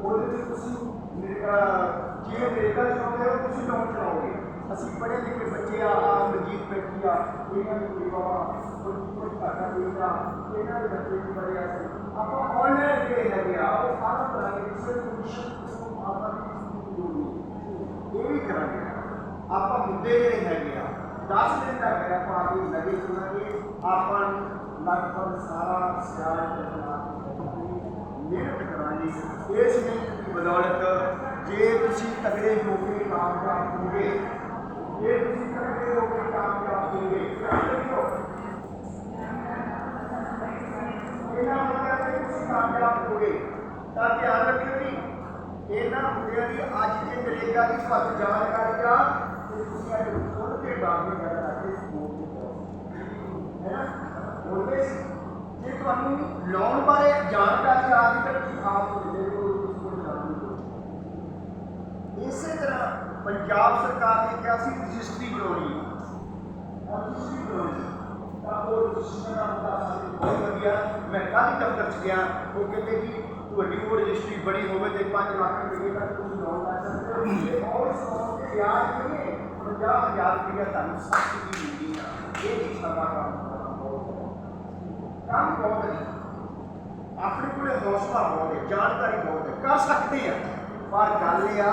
ਉਹਦੇ ਤੇ ਤੁਸੀਂ ਮੇਰਾ ਜੇ ਅਮਰੀਕਾ ਚਾਹੁੰਦੇ ਹੋ ਤੁਸੀਂ ਲੋਨ ਚਲਾਓਗੇ ਅਸੀਂ ਪੜ੍ਹੇ ਲਿਖੇ ਬੱਚੇ ਆ ਆ ਮਜੀਦ ਬੈਠੀ ਆ ਇਹਨਾਂ ਦੀ ਕੋਈ ਬਾਬਾ ਕੋਈ ਕੋਈ ਘਾਟਾ ਨਹੀਂ ਆ ਇਹਨਾਂ ਦੇ ਬੱਚੇ ਵੀ ਬੜੇ ਆ ਆਪਾਂ ਆਨਲਾਈਨ ਜਿਹੜੇ ਹੈਗੇ ਆ ਉਹ ਸਾਰਾ ਕਰਾਂਗੇ ਕਿਸੇ ਕੰਡੀਸ਼ਨ ਤੋਂ ਆਪਾਂ ਦੀ ਜ਼ਰੂਰੀ ਇਹ ਵੀ ਕਰਾਂਗੇ ਆਪਾਂ ਮੁੱਦੇ ਜਿਹੜੇ ਹੈਗੇ ਆ 10 ਦਿਨ ਦਾ ਹੈ ਆਪਾਂ ਆਗੇ ਲਗੇ ਸੁਣਾਂਗੇ ਆਪਾਂ ਨੂੰ ਲਗਭਗ ਸਾਰਾ ਸਿਆਲ ਚੱਲਣਾ ਮਿਹਨਤ ਕਰਾਂਗੇ ਇਸ ਮਿਹਨਤ ਦੀ ਬਦੌਲਤ ਜੇ ਤੁਸੀਂ ਤਗੜੇ ਹੋ ਕੇ ਕਾਮਯਾਬ ਹੋਗੇ ਤੁਸੀਂ ਤਾਂ ਧਿਆਨ ਰੱਖਿਓ ਜੀ ਇਹਨਾਂ ਮੁੱਦਿਆਂ ਦੀ ਅੱਜ ਜੇ ਨਰੇਗਾ ਦੀ ਸਖਤ ਜਾਣਕਾਰੀ ਆ ਤੁਸੀਂ ਅੱਜ ਖੁਦ ਤੇ ਬਾਗੇ ਗੱਲ ਕਰਕੇ ਸਪੋਰਟ ਦੇ ਹੈ ਨਾ ਉਹਦੇ ਜੇ ਤੁਹਾਨੂੰ ਲੋਨ ਬਾਰੇ ਜਾਣਕਾਰੀ ਆ ਗਈ ਤਾਂ ਤੁਸੀਂ ਆਪ ਤੁਹਾਡੇ ਕੋਲ ਉਸ ਕੋਲ ਜਾਣਗੇ ਇਸੇ ਤਰ੍ਹਾਂ ਪੰਜਾਬ ਸਰਕਾਰ ਨੇ ਕਿਹਾ ਸੀ ਰਜਿਸਟਰੀ ਕਰਾਉਣੀ ਹੈ ਔਰ ਰਜਿਸਟਰੀ ਕਰਾਉਣੀ ਤਾਂ ਉਹ ਰਜਿਸਟਰੀ ਦਾ ਮੁੱਦਾ ਸਾਡੇ ਬਹੁਤ ਵਧੀਆ ਮੈਂ ਕੱਲ੍ਹ ਦਫ਼ਤਰ ਚ ਗਿਆ ਉਹ ਕਹਿੰਦੇ ਕਿ ਤੁਹਾਡੀ ਉਹ ਰਜਿਸਟਰੀ ਬਣੀ ਹੋਵੇ ਤੇ 5 ਲੱਖ ਰੁਪਏ ਤੱਕ ਤੁਸੀਂ ਲੋਨ ਲੈ ਸਕਦੇ ਹੋ ਇਹ ਔਰ ਇਸ ਲੋਨ ਤੇ ਵਿਆਜ ਨਹੀਂ ਹੈ 50000 ਰੁਪਏ ਤੁਹਾਨੂੰ ਸਬਸਿਡੀ ਮਿਲਦੀ ਹੈ ਇਹ ਵੀ ਸਾਡਾ ਕੰਮ ਕਰਨਾ ਬਹੁਤ ਹੈ ਕੰਮ ਬਹੁਤ ਹੈ ਆਪਣੇ ਕੋਲੇ ਹੌਸਲਾ ਬਹੁਤ ਹੈ ਜਾਣਕਾਰੀ ਬਹੁਤ ਹੈ ਕਰ ਸਕਦੇ ਆ ਪਰ ਗੱਲ ਇਹ ਆ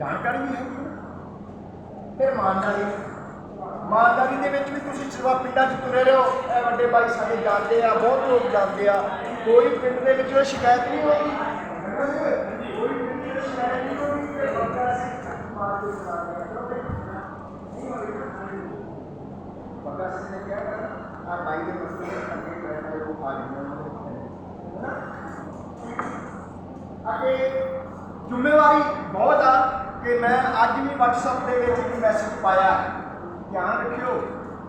ਜਾਣਕਾਰੀ ਵੀ ਹੈ ਫਿਰ ਇਮਾਨਦਾਰੀ ਇਮਾਨਦਾਰੀ ਦੇ ਵਿੱਚ ਵੀ ਤੁਸੀਂ ਸਿਰਫ ਪਿੰਡਾਂ 'ਚ ਤੁਰੇ ਰਹੋ। ਇਹ ਵੱਡੇ ਭਾਈ ਸਾਡੇ ਜਾਣਦੇ ਆ, ਬਹੁਤ ਲੋਕ ਜਾਣਦੇ ਆ। ਕੋਈ ਪਿੰਡ ਦੇ ਵਿੱਚ ਉਹ ਸ਼ਿਕਾਇਤ ਨਹੀਂ ਹੋਈ। ਕੋਈ ਪਿੰਡ ਦੇ ਵਿੱਚ ਸ਼ਿਕਾਇਤ ਨਹੀਂ ਹੋਈ ਕਿ ਬੰਦਾ ਸੀ ਮਾਰ ਕੇ ਸੁਣਾ ਰਿਹਾ ਸਿੰਘ ਨੇ ਕਿਹਾ ਆ ਬਾਈ ਦੇ ਮਸਲੇ ਅੱਗੇ ਬੈਠਾ ਉਹ ਆ ਗਿਆ ਅਤੇ ਜ਼ਿੰਮੇਵਾਰੀ ਆ ਮੈਂ ਅੱਜ ਵੀ WhatsApp ਦੇ ਵਿੱਚ ਇੱਕ ਮੈਸੇਜ ਪਾਇਆ। ਧਿਆਨ ਰੱਖਿਓ,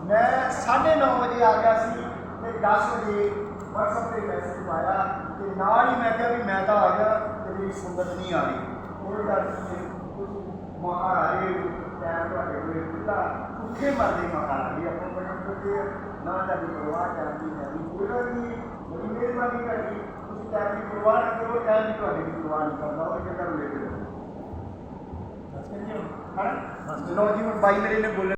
ਮੈਂ 9:30 ਵਜੇ ਆ ਗਿਆ ਸੀ ਤੇ 10 ਵਜੇ WhatsApp ਤੇ ਮੈਸੇਜ ਪਾਇਆ ਤੇ ਨਾਲ ਹੀ ਮੈਂ ਕਿਹਾ ਵੀ ਮੈਂ ਤਾਂ ਆ ਗਿਆ ਤੇ ਮੇਰੀ ਸੰਗਤ ਨਹੀਂ ਆ ਰਹੀ। ਉਹ ਕਰਕੇ ਮਹਾਰਾਜੇ ਟਾਈਮ ਤੁਹਾਡੇ ਕੋਲ ਖੁੱਲਾ ਭੁੱਖੇ ਮਰਦੇ ਮਹਾਰਾਜੇ ਆਪਾਂ ਬਣੇ ਬੱਚੇ ਨਾ ਤੁਹਾਡੀ ਪਰਵਾਹ ਕਰਦੀ ਹੈ ਕੋਈ ਗੱਲ ਨਹੀਂ ਬੜੀ ਮਿਹਰਬਾਨੀ ਕਰਦੀ ਤੁਸੀਂ ਟਾਈਮ ਦੀ ਪਰਵਾਹ ਨਾ ਕਰੋ ਟਾਈਮ ਦੀ ਤੁਹਾਡੀ ਵੀ ਪਰਵਾਹ ਨਹੀਂ ਕਰਦਾ ਉਹ ਜਗ੍ਹਾ ਨੂੰ ਲੈ ਕੇ ਜਾਓ ਲੋ ਜੀ ਹੁਣ ਬਾਈ ਮੇਰੇ ਨੇ ਬੋਲੇ